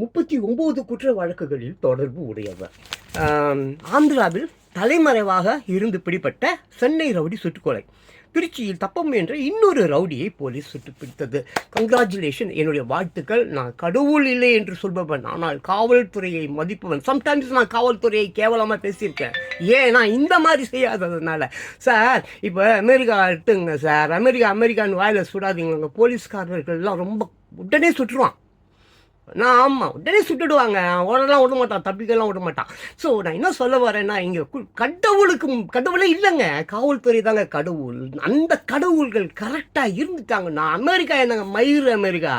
முப்பத்தி ஒம்பது குற்ற வழக்குகளில் தொடர்பு உடையவர். ஆந்திராவில் தலைமறைவாக இருந்து பிடிப்பட்ட சென்னை ரவுடி சுட்டுக்கொலை. திருச்சியில் தப்பம் முயன்ற இன்னொரு ரவுடியை போலீஸ் சுட்டு பிடித்தது கங்க்ராச்சுலேஷன் என்னுடைய வாழ்த்துக்கள். நான் கடவுள் இல்லை என்று சொல்பவன். ஆனால் காவல்துறையை மதிப்பவன். சம்டைம்ஸ் நான் காவல்துறையை கேவலமாக பேசியிருக்கேன். ஏன்? நான் இந்த மாதிரி செய்யாததுனால. சார் இப்போ அமெரிக்கா எடுத்துங்க சார் அமெரிக்கா அமெரிக்கான்னு வாயில் சுடாதீங்க. போலீஸ்காரர்கள்லாம் ரொம்ப உடனே சுட்டுருவான். நான் ஆமாம் உடனே சுட்டுடுவாங்க. ஓடலாம் விட மாட்டான் தப்பிக்கலாம் விட மாட்டான். ஸோ நான் என்ன சொல்ல வரேன்னா இங்கே கடவுளுக்கு கடவுளே இல்லைங்க. காவல்துறை தாங்க கடவுள். அந்த கடவுள்கள் கரெக்டாக இருந்துட்டாங்க. நான் அமெரிக்கா என்னங்க? மயிறு அமெரிக்கா.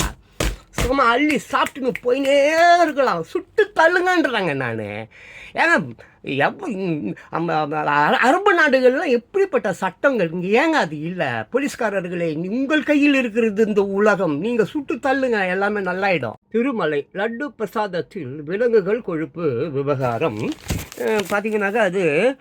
சும்மா அள்ளி சாப்பிட்டுன்னு போயினே இருக்கலாம். சுட்டு தள்ளுங்கன்றாங்க நான். ஏன்னா எவ் அர- அரபு நாடுகளில் எப்படிப்பட்ட சட்டங்கள்? இங்கே ஏங்க அது இல்லை. போலீஸ்காரர்களே உங்கள் கையில் இருக்கிறது இந்த உலகம். நீங்கள் சுட்டு தள்ளுங்க எல்லாமே நல்லாயிடும். திருமலை லட்டு பிரசாதத்தில் விலங்குகள் கொழுப்பு விவகாரம். அஹ், பார்த்தீங்கன்னாக்கா அது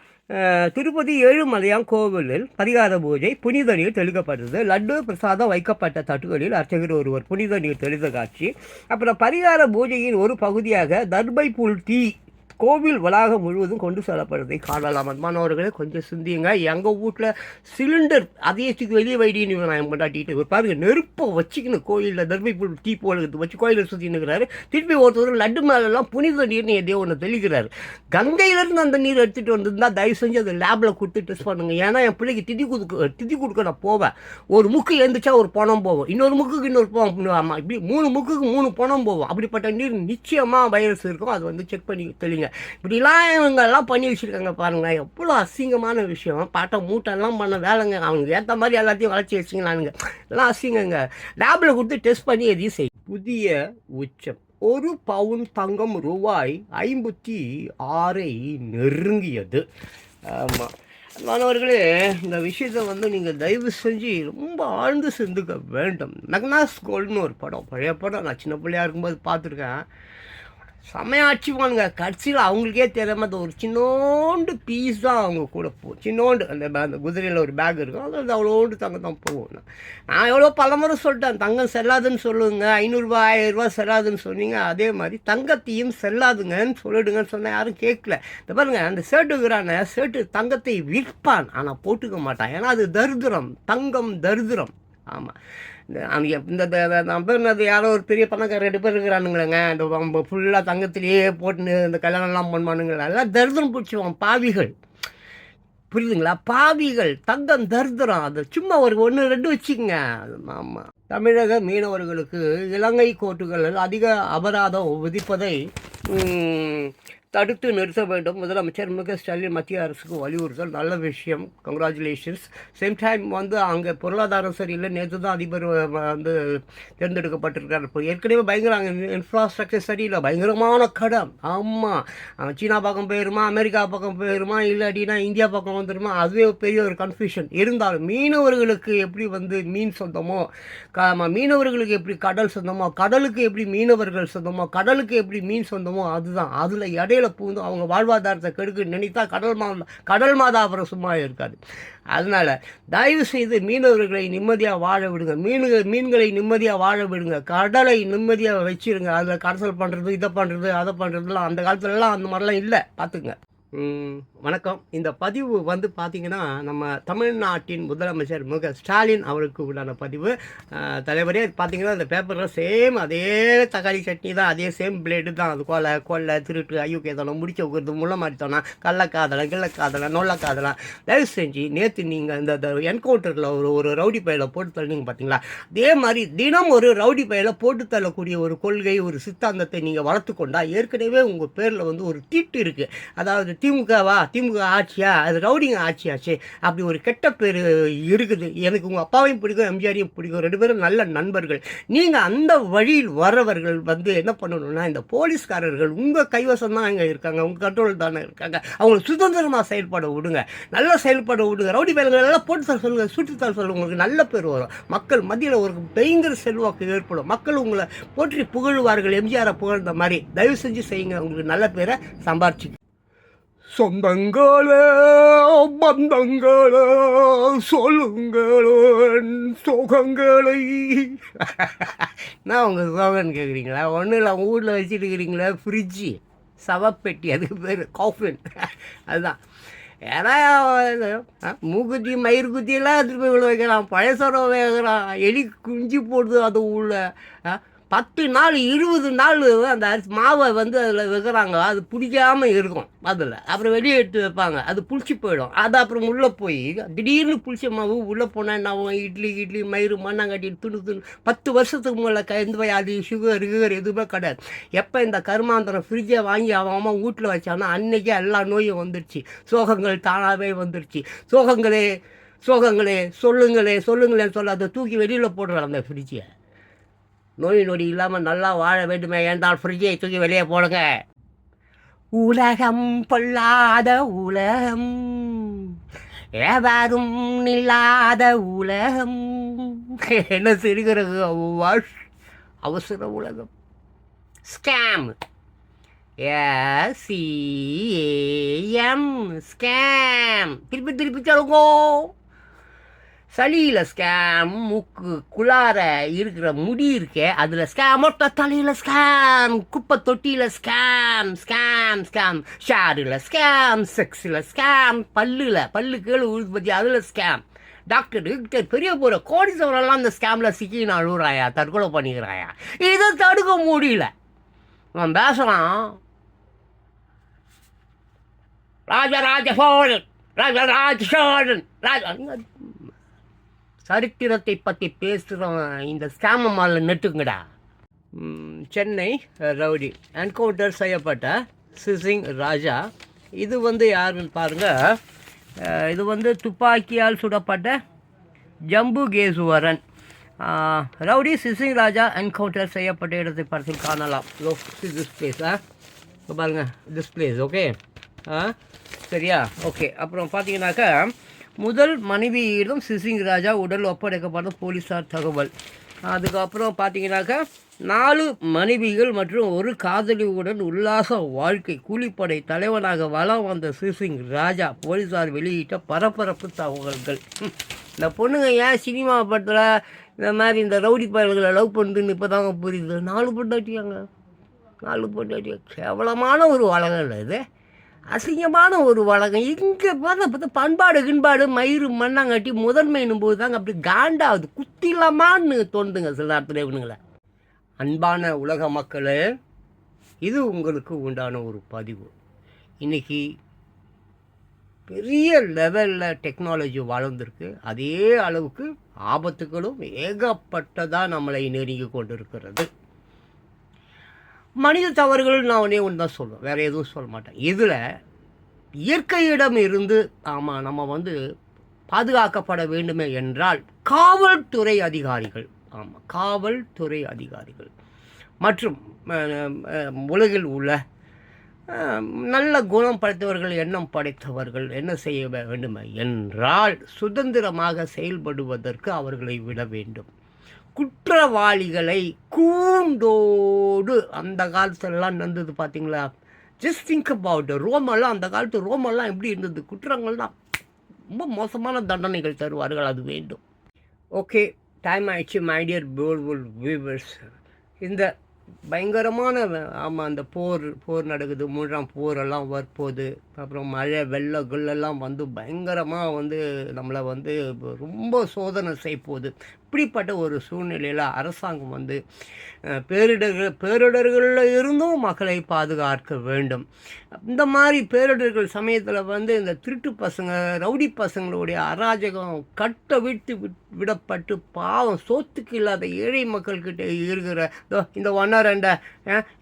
திருப்பதி ஏழுமலையான் கோவிலில் பரிகார பூஜை புனித நீர் தெளிக்கப்படுது. லட்டு பிரசாதம் வைக்கப்பட்ட தட்டுகளில் அர்ச்சகர் ஒருவர் புனித நீர் தெளித்த காட்சி. அப்புறம் பரிகார பூஜையின் ஒரு பகுதியாக தர்பை புல் டீ கோவில் வளாகம் முழுவதும் கொண்டு செல்லப்படுறதை காணலாம். அன்பானவர்களே கொஞ்சம் சிந்தியுங்க. எங்கள் வீட்டில் சிலிண்டர் அதே வெளியே வைடின்னு நான் கொண்டாட்டிட்டு இவர் பாருங்க நெருப்பை வச்சுக்கணும் கோயிலில் தர்மைப்புல் டீ போடுறது வச்சு கோயிலில் சுற்றி திருப்பி ஒருத்தர் லட்டு மேலெல்லாம் புனித நீர்னு எதையோ ஒன்று தெளிக்கிறாரு. கங்கையிலேருந்து அந்த நீர் எடுத்துகிட்டு வந்திருந்தா தயவு செஞ்சு அதை லேபில் கொடுத்து டெஸ்ட் பண்ணுங்க. ஏன்னா என் பிள்ளைக்கு திதி கொடுக்க திதி கொடுக்க நான் போவேன். ஒரு முக்கு எழுந்துச்சா ஒரு பணம் போகும். இன்னொரு முக்குக்கு இன்னொரு பணம் ஆமாம் இப்படி மூணு முக்குக்கு மூணு பணம் போகும். அப்படிப்பட்ட நீர் நிச்சயமாக வைரஸ் இருக்கும். அது வந்து செக் பண்ணி தெளிங்க. இப்படிலாம் இவங்கெல்லாம் பண்ணி வச்சுருக்காங்க பாருங்களேன் எவ்வளோ அசிங்கமான விஷயம். பாட்டை மூட்டெல்லாம் பண்ண வேலைங்க. அவங்க ஏற்ற மாதிரி எல்லாத்தையும் வளர்ச்சி வச்சுங்களானுங்க எல்லாம் அசிங்கங்க. லேபில் கொடுத்து டெஸ்ட் பண்ணி எதையும் செய். புதிய உச்சம். ஒரு பவுன் தங்கம் ரூபாய் ஐம்பத்தி ஆறை நெருங்கியது. ஆமாம் மாணவர்களே இந்த விஷயத்தை வந்து நீங்கள் தயவு செஞ்சு ரொம்ப ஆழ்ந்து சிந்துக்க வேண்டும். மெக்னாஸ் கோல்டுன்னு ஒரு படம். பழைய படம். நான் சின்ன பிள்ளையா இருக்கும்போது பார்த்துருக்கேன். செமையாச்சுவானுங்க கடைசியில் அவங்களுக்கே தெரியாம அது ஒரு சின்னோண்டு பீஸ் தான் அவங்க கூட போகும் சின்னோண்டு அந்த அந்த குதிரையில் ஒரு பேக் இருக்கும். அது வந்து அவ்வளோண்டு தங்கம் தான் போகும். நான் எவ்வளோ பலமுறை சொல்லிட்டேன். தங்கம் செல்லாதுன்னு சொல்லுங்க. ஐநூறுரூவா ஆயிரரூபா செல்லாதுன்னு சொன்னீங்க. அதே மாதிரி தங்கத்தையும் செல்லாதுங்கன்னு சொல்லிடுங்கன்னு சொன்னேன் யாரும் கேட்கல. இந்த பாருங்க அந்த சேட்டுக்கிறான சேட்டு தங்கத்தை விற்பான். ஆனால் போட்டுக்க மாட்டான். ஏன்னா அது தரித்திரம். தங்கம் தரித்திரம். ஆமாம் இந்த அவங்க இந்த யாரோ ஒரு பெரிய பணக்கார ரெண்டு பேர் இருக்கிறானுங்களேங்க இந்த ஃபுல்லாக தங்கத்திலேயே போட்டுன்னு இந்த கல்யாணம்லாம் பண்ணுவானுங்களா. எல்லாம் தரித்திரம் பிடிச்சிவான் பாவிகள். புரியுதுங்களா? பாவிகள் தங்கம் தரித்திரம். அது சும்மா ஒரு ஒன்று ரெண்டு வச்சுக்கோங்க. ஆமாம் தமிழக மீனவர்களுக்கு இலங்கை கோர்ட்டுகளில் அதிக அபராதம் விதிப்பதை தடுத்து நிறுத்த வேண்டும். முதலமைச்சர் மு க ஸ்டாலின் மத்திய அரசுக்கு வலியுறுத்தல். நல்ல விஷயம். கங்க்ராச்சுலேஷன்ஸ் சேம் டைம் வந்து அங்கே பொருளாதாரம் சரியில்லை. நேற்று தான் அதிபர் வந்து தேர்ந்தெடுக்கப்பட்டிருக்கார். இப்போ ஏற்கனவே பயங்கர அங்கே இன்ஃப்ராஸ்ட்ரக்சர் சரியில்லை. பயங்கரமான கடன். ஆமாம் சீனா பக்கம் போயிருமா? அமெரிக்கா பக்கம் போயிருமா? இல்லாட்டினா இந்தியா பக்கம் வந்துடுமா அதுவே பெரிய ஒரு கன்ஃபியூஷன் இருந்தாலும் மீனவர்களுக்கு எப்படி வந்து மீன் சொந்தமோ க மீனவர்களுக்கு எப்படி கடல் சொந்தமோ கடலுக்கு எப்படி மீனவர்கள் சொந்தமோ கடலுக்கு எப்படி மீன் சொந்தமோ அதுதான். அதில் இடையில பூந்து அவங்க வாழ்வாதாரத்தை கெடுக்க நினைத்தா கடல் மா கடல் மாதா அப்புறம் சும்மா இருக்காது. அதனால தயவு செய்து மீனவர்களை நிம்மதியாக வாழ விடுங்க. மீன்கள் மீன்களை நிம்மதியாக வாழ விடுங்க. கடலை நிம்மதியாக வச்சிருங்க. அதில் கடத்தல் பண்ணுறது இதை பண்ணுறது அதை பண்ணுறதுலாம் அந்த காலத்துலலாம் அந்த மாதிரிலாம் இல்லை. பார்த்துங்க வணக்கம். இந்த பதிவு வந்து பார்த்தீங்கன்னா நம்ம தமிழ்நாட்டின் முதலமைச்சர் மு க ஸ்டாலின் அவருக்கு உண்டான பதிவு. தலைவரே பார்த்தீங்கன்னா இந்த பேப்பரில் சேம் அதே தக்காளி சட்னி தான் அதே சேம் பிளேடு தான். அது கொலை கொள்ளை திருட்டு ஐயோக்கேதனம் முடிச்ச உக்கிறது முள்ள மாடித்தோனா கள்ளக்காதலை கிள்ளக்காதலை நொல்லக்காதலை தயவு செஞ்சு நேற்று நீங்கள் இந்த என்கவுண்டரில் ஒரு ஒரு ரவுடி பயில போட்டு தள்ளிங்க பார்த்தீங்களா அதே மாதிரி தினம் ஒரு ரவுடி பயில போட்டு தள்ளக்கூடிய ஒரு கொள்கை ஒரு சித்தாந்தத்தை நீங்கள் வளர்த்து கொண்டா ஏற்கனவே உங்கள் பேரில் வந்து ஒரு தீட்டு இருக்குது அதாவது திமுகவா? திமுக ஆட்சியா? அது ரவுடிங்க ஆட்சியாச்சு. அப்படி ஒரு கெட்ட பேர் இருக்குது. எனக்கு உங்கள் அப்பாவையும் பிடிக்கும் எம்ஜிஆரையும் பிடிக்கும். ரெண்டு பேரும் நல்ல நண்பர்கள். நீங்கள் அந்த வழியில் வர்றவர்கள் வந்து என்ன பண்ணணும்னா இந்த போலீஸ்காரர்கள் உங்கள் கைவசம் தான் இங்கே இருக்காங்க. உங்கள் கண்ட்ரோல் தானே இருக்காங்க. அவங்களை சுதந்திரமாக செயல்பட விடுங்க. நல்லா செயல்பட விடுங்க. ரவுடி பயல்கள் எல்லாம் போட்டு தர சொல்லுங்கள் சுட்டு தர உங்களுக்கு நல்ல பேர் வரும். மக்கள் மத்தியில் ஒரு பயங்கர செல்வாக்கு ஏற்படும். மக்கள் உங்களை போற்றி புகழுவார்கள். எம்ஜிஆரை புகழ்ந்த மாதிரி. தயவு செஞ்சு செய்யுங்க. உங்களுக்கு நல்ல பேரை சம்பாரிச்சு சொந்தங்களோ பந்தங்களோ சொல்லுங்களேன் சோகங்களை. நான் உங்கள் சோகன்னு கேட்குறீங்களா ஒன்றும் இல்லை உங்கள் வீட்டில் வச்சுட்டு இருக்கிறீங்களா ஃப்ரிட்ஜு சவப்பெட்டி அதுக்கு பேர் காஃபின் அதுதான். ஏன்னா மூக்குத்தி மயிர் குத்தியெல்லாம் எடுத்துட்டு போய் உள்ள வைக்கிறான் பழசரம் வைக்கிறான் எலி குஞ்சு போடுது அது உள்ள ஆ, பத்து நாள் இருபது நாள் அந்த அரிசி மாவை வந்து அதில் வைக்கிறாங்க. அது பிடிக்காமல் இருக்கும் அதில். அப்புறம் வெளியே எடுத்து வைப்பாங்க. அது புளிச்சு போயிடும். அது அப்புறம் உள்ளே போய் திடீர்னு புளிச்ச மாவு உள்ளே போனால் என்ன ஆகும்? இட்லி இட்லி மயிறு மண்ணாங்கட்டி துணு துணு பத்து வருஷத்துக்கு முன்னே கந்து போய் அது சுகர் கிகர் எதுவுமே கிடையாது. எப்போ இந்த கருமாந்திரம் ஃப்ரிட்ஜை வாங்கி அவன் வீட்டில் வச்சானோ அன்னைக்கே எல்லா நோயும் வந்துடுச்சு சோகங்கள் தானாகவே வந்துடுச்சு சோகங்களே சோகங்களே சொல்லுங்களே சொல்லுங்களேன்னு சொல்ல அதை தூக்கி வெளியில் போடுறான் அந்த ஃப்ரிட்ஜை நோய் நொடி இல்லாமல் நல்லா வாழ வேண்டுமே. என்றால் ஃப்ரிட்ஜை தூக்கி வெளியே போடுங்க. உலகம் பொல்லாத உலகம். எவரும் இல்லாத உலகம். என்ன சிரிக்கிறது வாஷ் அவசர உலகம். ஸ்கேம் ஏசிஏஎம் ஸ்கேம் திருப்பி திருப்பி சொல்லுங்க. சளியில் ஸ்கேம் மூக்கு குளார இருக்கிற முடி இருக்கே அதில் ஸ்கேம் மொட்டை தலையில் ஸ்கேம் குப்பை தொட்டியில் ஸ்கேம் ஸ்கேம் ஸ்கேம் ஷேரில் ஸ்கேம் செக்ஸில் ஸ்கேம் பல்லில் பல்லு கீழே உற்பத்தி அதில் ஸ்கேம் டாக்டர் டாக்டர் பெரிய போகிற கோடீஸ்வரெல்லாம் அந்த ஸ்கேமில் சிக்கி நான் அழுகுறாயா தற்கொலை பண்ணிக்கிறாயா? இதை தடுக்க முடியல. அவன் ராஜ ராஜராஜ சோழன் ராஜராஜ சோழன் ராஜா சரித்திரத்தை பற்றி பேசுகிறவன் இந்த ஸ்கேம மாலை நெட்டுங்கடா சென்னை ரவுடி என்கவுண்டர் செய்யப்பட்ட சிசிங் ராஜா. இது வந்து யாருன்னு பாருங்கள் இது வந்து துப்பாக்கியால் சுடப்பட்ட Jambukeswaran. Rowdy seizing Raja encounter செய்யப்பட்ட இடத்தை படத்தில் காணலாம். லோ திஸ் பிளேஸ் பாருங்கள் திஸ் பிளேஸ் ஓகே சரியா? ஓகே அப்புறம் பார்த்தீங்கன்னாக்கா முதல் மனைவியிடம் சிசிங் ராஜா உடல் ஒப்படைக்கப்பட்ட போலீஸார் தகவல். அதுக்கப்புறம் பார்த்தீங்கன்னாக்கா நாலு மனைவிகள் மற்றும் ஒரு காதலியுடன் உல்லாச வாழ்க்கை கூலிப்படை தலைவனாக வலம் வந்த சிசிங் ராஜா போலீஸார் வெளியிட்ட பரபரப்பு தகவல்கள். இந்த பொண்ணுங்க ஏன் சினிமா படத்தில் இந்த மாதிரி இந்த ரவுடி பயல்களை லவ் பண்ணுதுன்னு இப்போ தாங்க புரியுது. நாலு பொண்டாட்டியாங்க. நாலு பொண்டாட்டியா. கேவலமான ஒரு வளங்கள் இது அசிங்கமான ஒரு வழக்கம். இங்கே பார்த்தா பார்த்தா பண்பாடு கிண்பாடு மயிறு மண்ணாங்கட்டி முதன்மைனும் போது தாங்க அப்படி காண்டாவது குத்திலமான்னு தோணுதுங்க சில நேரத்தில் இவனுங்களை. அன்பான உலக மக்களே இது உங்களுக்கு உண்டான ஒரு பதிவு. இன்னைக்கு பெரிய லெவலில் டெக்னாலஜி வளர்ந்துருக்கு. அதே அளவுக்கு ஆபத்துகளும் ஏகப்பட்டதாக நம்மளை நெருங்கி கொண்டிருக்கிறது. மனித தவறுகள் நான் ஒன்றே ஒன்று தான் சொல்லுவேன் வேறு எதுவும் சொல்ல மாட்டேன். இதில் இயற்கையிடம் இருந்து ஆமாம் நம்ம வந்து பாதுகாக்கப்பட வேண்டுமே என்றால் காவல்துறை அதிகாரிகள். ஆமாம் காவல்துறை அதிகாரிகள். மற்றும் உலகில் உள்ள நல்ல குணம் படைத்தவர்கள் எண்ணம் படைத்தவர்கள் என்ன செய்ய வேண்டுமே என்றால் சுதந்திரமாக செயல்படுவதற்கு அவர்களை விட வேண்டும். குற்றவாளிகளை கூண்டோடு அந்த காலத்துலலாம் நடந்தது பார்த்தீங்களா ஜஸ்ட் திங்க் அபவுட் ரோமெல்லாம் அந்த காலத்து ரோமெல்லாம் எப்படி இருந்தது? குற்றங்கள்லாம் ரொம்ப மோசமான தண்டனைகள் தருவார்கள் அது வேண்டும். ஓகே டைம் ஆயிடுச்சு மைடியர் பேர்வுல் வீவர்ஸ் வியூவர்ஸ் இந்த பயங்கரமான ஆமாம் அந்த போர் போர் நடக்குது மூன்றாம் போரெல்லாம் வரப்போகுது. அப்புறம் மழை வெள்ள குள்ளெல்லாம் வந்து பயங்கரமாக வந்து நம்மளை வந்து ரொம்ப சோதனை செய்ய போகுது இப்படிப்பட்ட ஒரு சூழ்நிலையில் அரசாங்கம் வந்து பேரிடர்கள் பேரிடர்களில் இருந்தும் மக்களை பாதுகாக்க வேண்டும். இந்த மாதிரி பேரிடர்கள் சமயத்தில் வந்து இந்த திருட்டு பசங்க ரவுடி பசங்களுடைய அராஜகம் கட்ட விட்டு விட்- விடப்பட்டு பாவம் சோத்துக்கு இல்லாத ஏழை மக்கள்கிட்ட இருக்கிற இந்த ஒன்றா ரெண்டை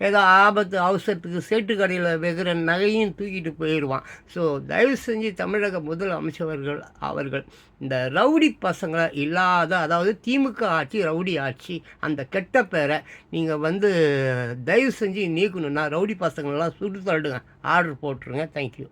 ஏதோ ஆபத்து அவசரத்துக்கு சேட்டு கடையில் வைக்கிற நகையும் தூக்கிட்டு போயிடுவான். ஸோ தயவு செஞ்சு தமிழக முதலமைச்சர்கள் அவர்கள் இந்த ரவுடி பசங்களை இல்லாத அதாவது திமுக ஆட்சி ரவுடி ஆட்சி அந்த கெட்ட பேரை நீங்கள் வந்து தயவு செஞ்சு நீக்கணும்னா ரவுடி பசங்களெல்லாம் சுட்டு தள்ளுங்க. ஆர்டர் போட்டுருங்க. தேங்க்யூ